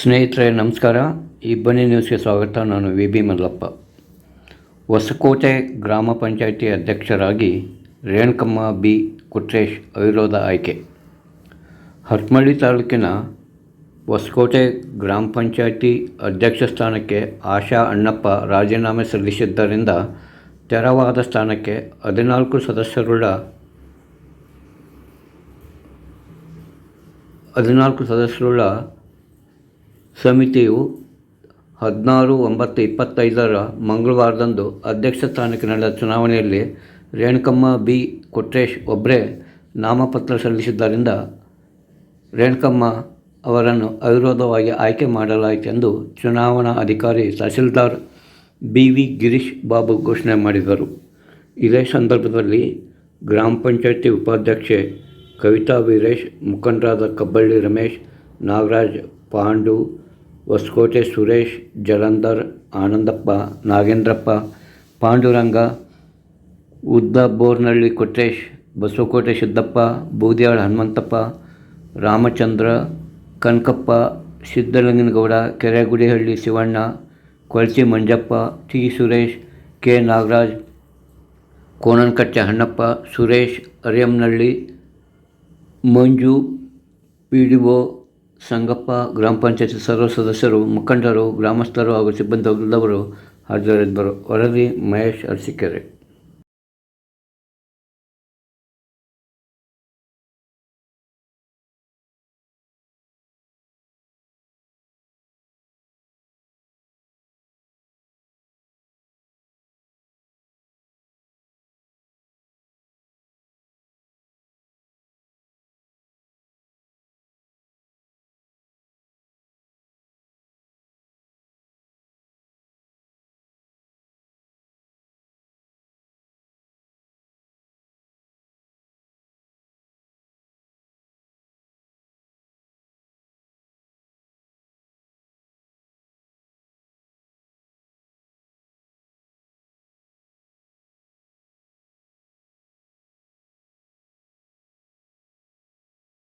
ಸ್ನೇಹಿತರೆ, ನಮಸ್ಕಾರ. ಈ ಬನ್ನಿ ನ್ಯೂಸ್ಗೆ ಸ್ವಾಗತ. ನಾನು ವಿ ಬಿ ಮಲ್ಲಪ್ಪ. ಹೊಸಕೋಟೆ ಗ್ರಾಮ ಪಂಚಾಯಿತಿ ಅಧ್ಯಕ್ಷರಾಗಿ ರೇಣುಕಮ್ಮ ಬಿ. ಕುಟ್ರೇಶ್ ಅವಿರೋಧ ಆಯ್ಕೆ. ಹತ್ಮಳ್ಳಿ ತಾಲೂಕಿನ ಹೊಸಕೋಟೆ ಗ್ರಾಮ ಪಂಚಾಯಿತಿ ಅಧ್ಯಕ್ಷ ಸ್ಥಾನಕ್ಕೆ ಆಶಾ ಅಣ್ಣಪ್ಪ ರಾಜೀನಾಮೆ ಸಲ್ಲಿಸಿದ್ದರಿಂದ ತೆರವಾದ ಸ್ಥಾನಕ್ಕೆ ಹದಿನಾಲ್ಕು ಸದಸ್ಯರುಳ್ಳ ಹದಿನಾಲ್ಕು ಸದಸ್ಯರುಳ್ಳ ಸಮಿತಿಯು ಹದಿನಾರು ಒಂಬತ್ತು ಇಪ್ಪತ್ತೈದರ ಮಂಗಳವಾರದಂದು ಅಧ್ಯಕ್ಷ ಸ್ಥಾನಕ್ಕೆ ನಡೆದ ಚುನಾವಣೆಯಲ್ಲಿ ರೇಣುಕಮ್ಮ ಬಿ ಕೊಟ್ರೇಶ್ ಒಬ್ಬರೇ ನಾಮಪತ್ರ ಸಲ್ಲಿಸಿದ್ದರಿಂದ ರೇಣುಕಮ್ಮ ಅವರನ್ನು ಅವಿರೋಧವಾಗಿ ಆಯ್ಕೆ ಮಾಡಲಾಯಿತೆಂದು ಚುನಾವಣಾ ಅಧಿಕಾರಿ ತಹಸೀಲ್ದಾರ್ ಬಿ ವಿ ಗಿರೀಶ್ ಬಾಬು ಘೋಷಣೆ ಮಾಡಿದರು. ಇದೇ ಸಂದರ್ಭದಲ್ಲಿ ಗ್ರಾಮ ಪಂಚಾಯತಿ ಉಪಾಧ್ಯಕ್ಷೆ ಕವಿತಾ ವೀರೇಶ್, ಮುಖಂಡರಾದ Kabballi Ramesh, Nagaraj Pandu Hosakote Suresh, Jalandhar, Anandappa, Nagendrappa, Panduranga, Udda Bornalli Kotresh, Basavakote Siddappa, Boodyala Hanumanthappa, Ramachandra, Kanakappa, Siddalinganagouda, Keregudihalli Shivanna Kolachi Manjappa, T Suresh, K Nagaraj Konanakatte Hannappa, Suresh Ariyamnalli Manju, P D O Sangappa ಗ್ರಾಮ ಪಂಚಾಯತಿ ಸರ್ವ ಸದಸ್ಯರು ಮುಖಂಡರು ಗ್ರಾಮಸ್ಥರು ಹಾಗೂ ಸಿಬ್ಬಂದಿ ಹಾಜರಿದ್ದರು. ವರದಿ ಮಹೇಶ್ ಅರಸೀಕೆರೆ.